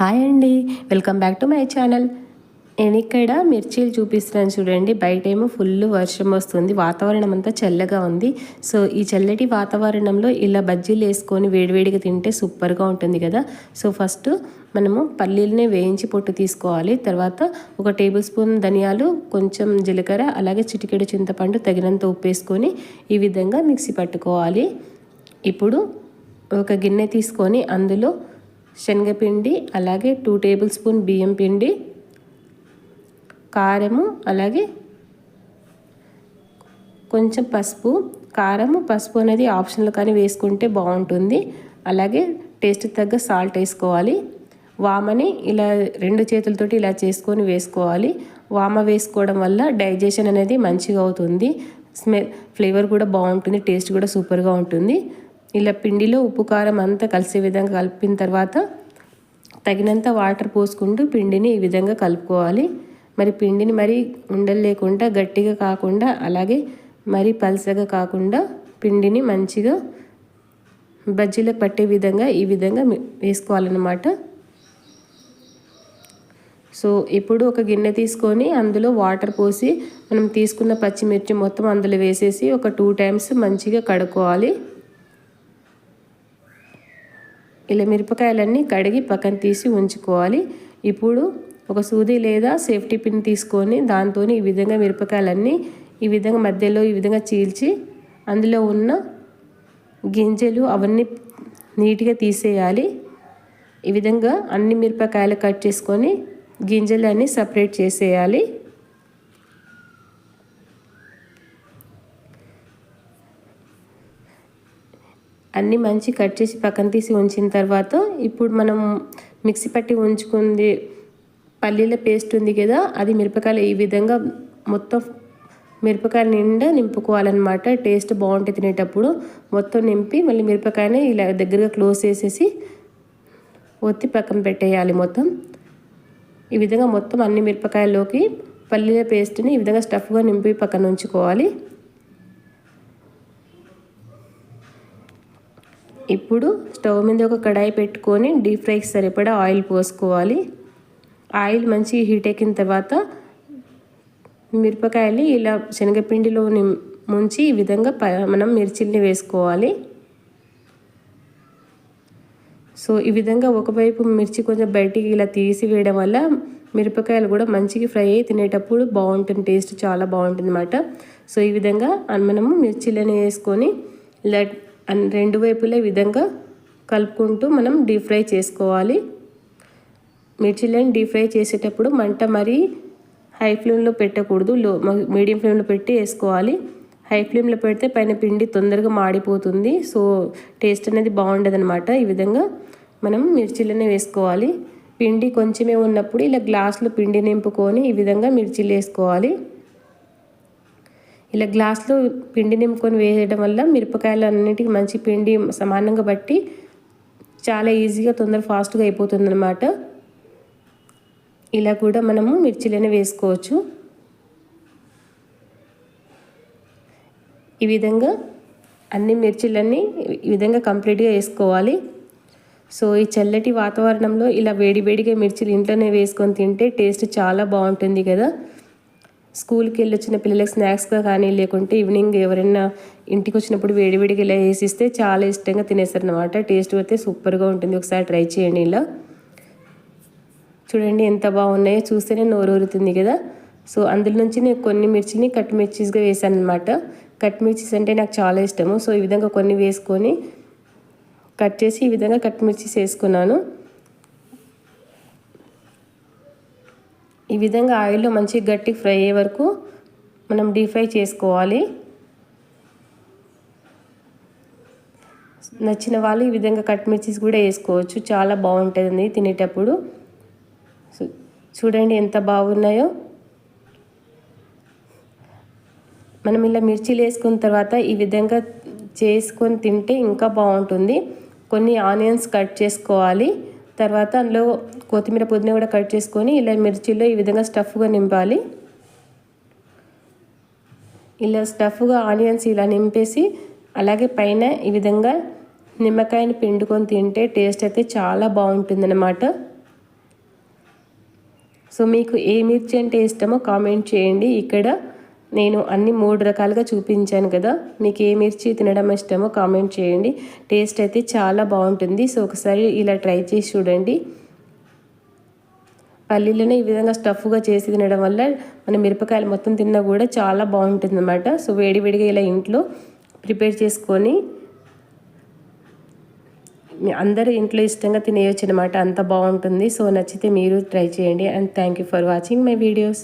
Hi అండి. Welcome back to my channel. నేను ఇక్కడ మిర్చీలు చూపిస్తున్నాను చూడండి. బయట ఏమో ఫుల్ వర్షం వస్తుంది. వాతావరణం అంతా చల్లగా ఉంది. సో ఈ చల్లటి వాతావరణంలో ఇలా బజ్జీలు వేసుకొని వేడివేడిగా తింటే సూపర్గా ఉంటుంది కదా. సో ఫస్ట్ మనము పల్లీలనే వేయించి పొట్టు తీసుకోవాలి. తర్వాత ఒక టేబుల్ స్పూన్ ధనియాలు కొంచెం జీలకర్ర అలాగే చిటికెడు చింతపండు తగినంత ఉప్పు వేసుకొని ఈ విధంగా మిక్సీ పట్టుకోవాలి. ఇప్పుడు ఒక గిన్నె తీసుకొని అందులో శనగపిండి అలాగే టూ టేబుల్ స్పూన్ బియ్యం పిండి కారము అలాగే కొంచెం పసుపు. కారము పసుపు అనేది ఆప్షన్లు కానీ వేసుకుంటే బాగుంటుంది. అలాగే టేస్ట్ తగ్గ సాల్ట్ వేసుకోవాలి. వామని ఇలా రెండు చేతులతోటి ఇలా చేసుకొని వేసుకోవాలి. వామ వేసుకోవడం వల్ల డైజెషన్ అనేది మంచిగా అవుతుంది. స్మెల్ ఫ్లేవర్ కూడా బాగుంటుంది టేస్ట్ కూడా సూపర్గా ఉంటుంది. ఇలా పిండిలో ఉప్పు కారం అంతా కలిసే విధంగా కలిపిన తర్వాత తగినంత వాటర్ పోసుకుంటూ పిండిని ఈ విధంగా కలుపుకోవాలి. మరి పిండిని మరి ఉండలు లేకుండా గట్టిగా కాకుండా అలాగే మరి పలసగా కాకుండా పిండిని మంచిగా బజ్జీలకు పట్టే విధంగా ఈ విధంగా వేసుకోవాలన్నమాట. సో ఇప్పుడు ఒక గిన్నె తీసుకొని అందులో వాటర్ పోసి మనం తీసుకున్న పచ్చిమిర్చి మొత్తం అందులో వేసేసి ఒక టూ టైమ్స్ మంచిగా కడుక్కోవాలి. ఇలా మిరపకాయలన్నీ కడిగి పక్కన తీసి ఉంచుకోవాలి. ఇప్పుడు ఒక సూది లేదా సేఫ్టీ పిన్ తీసుకొని దాంతో ఈ విధంగా మిరపకాయలన్నీ ఈ విధంగా మధ్యలో ఈ విధంగా చీల్చి అందులో ఉన్న గింజలు అవన్నీ నీట్గా తీసేయాలి. ఈ విధంగా అన్ని మిరపకాయలు కట్ చేసుకొని గింజలన్నీ సపరేట్ చేసేయాలి. అన్నీ మంచి కట్ చేసి పక్కన తీసి ఉంచిన తర్వాత ఇప్పుడు మనం మిక్సీ పట్టి ఉంచుకుంది పల్లీల పేస్ట్ ఉంది కదా అది మిరపకాయలు ఈ విధంగా మొత్తం మిరపకాయలు నిండా నింపుకోవాలన్నమాట. టేస్ట్ బాగుంటుంది తినేటప్పుడు మొత్తం నింపి మళ్ళీ మిరపకాయని ఇలా దగ్గరగా క్లోజ్ చేసేసి ఒత్తి పక్కన పెట్టేయాలి మొత్తం. ఈ విధంగా మొత్తం అన్ని మిరపకాయల్లోకి పల్లీల పేస్ట్ని ఈ విధంగా స్టఫ్గా నింపి పక్కన ఉంచుకోవాలి. ఇప్పుడు స్టవ్ మీద ఒక కడాయి పెట్టుకొని డీప్ ఫ్రైకి సరిపడా ఆయిల్ పోసుకోవాలి. ఆయిల్ మంచి హీట్ ఎక్కిన తర్వాత మిరపకాయలు ఇలా శనగపిండిలో ముంచి ఈ విధంగా మనం మిర్చిల్ని వేసుకోవాలి. సో ఈ విధంగా ఒకవైపు మిర్చి కొంచెం బయటికి ఇలా తీసి వేయడం వల్ల మిరపకాయలు కూడా మంచిగా ఫ్రై అయ్యి తినేటప్పుడు బాగుంటుంది టేస్ట్ చాలా బాగుంటుంది అన్నమాట. సో ఈ విధంగా మనము మిర్చిలని వేసుకొని ఇలా రెండు వైపులే విధంగా కలుపుకుంటూ మనం డీప్ ఫ్రై చేసుకోవాలి. మిర్చిలను డీప్ ఫ్రై చేసేటప్పుడు మంట మరీ హై ఫ్లేమ్లో పెట్టకూడదు. లో మీడియం ఫ్లేమ్లో పెట్టి వేసుకోవాలి. హై ఫ్లేమ్లో పెడితే పైన పిండి తొందరగా మాడిపోతుంది. సో టేస్ట్ అనేది బాగుండదు అనమాట ఈ విధంగా మనం మిర్చిలనే వేసుకోవాలి. పిండి కొంచెమే ఉన్నప్పుడు ఇలా గ్లాసులో పిండి నింపుకొని ఈ విధంగా మిర్చిలు వేసుకోవాలి. ఇలా గ్లాస్లో పిండి నింపుకొని వేయడం వల్ల మిరపకాయలు అన్నిటికీ మంచి పిండి సమానంగా బట్టి చాలా ఈజీగా తొందర ఫాస్ట్గా అయిపోతుంది అనమాట ఇలా కూడా మనము మిర్చిలనే వేసుకోవచ్చు. ఈ విధంగా అన్ని మిర్చిలన్నీ ఈ విధంగా కంప్లీట్గా వేసుకోవాలి. సో ఈ చల్లటి వాతావరణంలో ఇలా వేడి వేడిగా మిర్చిలు ఇంట్లోనే వేసుకొని తింటే టేస్ట్ చాలా బాగుంటుంది కదా. స్కూల్కి వెళ్ళి వచ్చిన పిల్లలకి స్నాక్స్గా కానీ లేకుంటే ఈవినింగ్ ఎవరైనా ఇంటికి వచ్చినప్పుడు వేడివేడిగా ఇలా వేసిస్తే చాలా ఇష్టంగా తినేస్తారు అనమాట టేస్ట్ అయితే సూపర్గా ఉంటుంది. ఒకసారి ట్రై చేయండి ఇలా. చూడండి ఎంత బాగున్నాయో. చూస్తేనే నోరూరుతుంది కదా. సో అందులో నుంచి నేను కొన్ని మిర్చిని కట్ మిర్చీస్గా వేసాను అనమాట కట్ మిర్చీస్ అంటే నాకు చాలా ఇష్టము. సో ఈ విధంగా కొన్ని వేసుకొని కట్ చేసి ఈ విధంగా కట్ మిర్చీస్ వేసుకున్నాను. ఈ విధంగా ఆయిల్లో మంచి గట్టి ఫ్రై అయ్యే వరకు మనం డీప్ ఫ్రై చేసుకోవాలి. నచ్చిన వాళ్ళు ఈ విధంగా కట్ మిర్చీస్ కూడా వేసుకోవచ్చు. చాలా బాగుంటుంది తినేటప్పుడు. చూడండి ఎంత బాగున్నాయో. మనం ఇలా మిర్చీలు వేసుకున్న తర్వాత ఈ విధంగా చేసుకొని తింటే ఇంకా బాగుంటుంది. కొన్ని ఆనియన్స్ కట్ చేసుకోవాలి. తర్వాత అందులో కొత్తిమీర పుదీనా కూడా కట్ చేసుకొని ఇలా మిర్చిలో ఈ విధంగా స్టఫ్గా నింపాలి. ఇలా స్టఫ్గా ఆనియన్స్ ఇలా నింపేసి అలాగే పైన ఈ విధంగా నిమ్మకాయని పిండుకొని తింటే టేస్ట్ అయితే చాలా బాగుంటుందన్నమాట. సో మీకు ఏ మిర్చి అంటే ఇష్టమో కామెంట్ చేయండి. ఇక్కడ నేను అన్ని మూడు రకాలుగా చూపించాను కదా. మీకు ఏ మిర్చి తినడం ఇష్టమో కామెంట్ చేయండి. టేస్ట్ అయితే చాలా బాగుంటుంది. సో ఒకసారి ఇలా ట్రై చేసి చూడండి. పల్లీలను ఈ విధంగా స్టఫ్గా చేసి తినడం వల్ల మన మిరపకాయలు మొత్తం తిన్నా కూడా చాలా బాగుంటుంది అన్నమాట సో వేడివేడిగా ఇలా ఇంట్లో ప్రిపేర్ చేసుకొని అందరూ ఇంట్లో ఇష్టంగా తినేయచ్చు అనమాట అంత బాగుంటుంది. సో నచ్చితే మీరు ట్రై చేయండి. And thank you for watching my videos.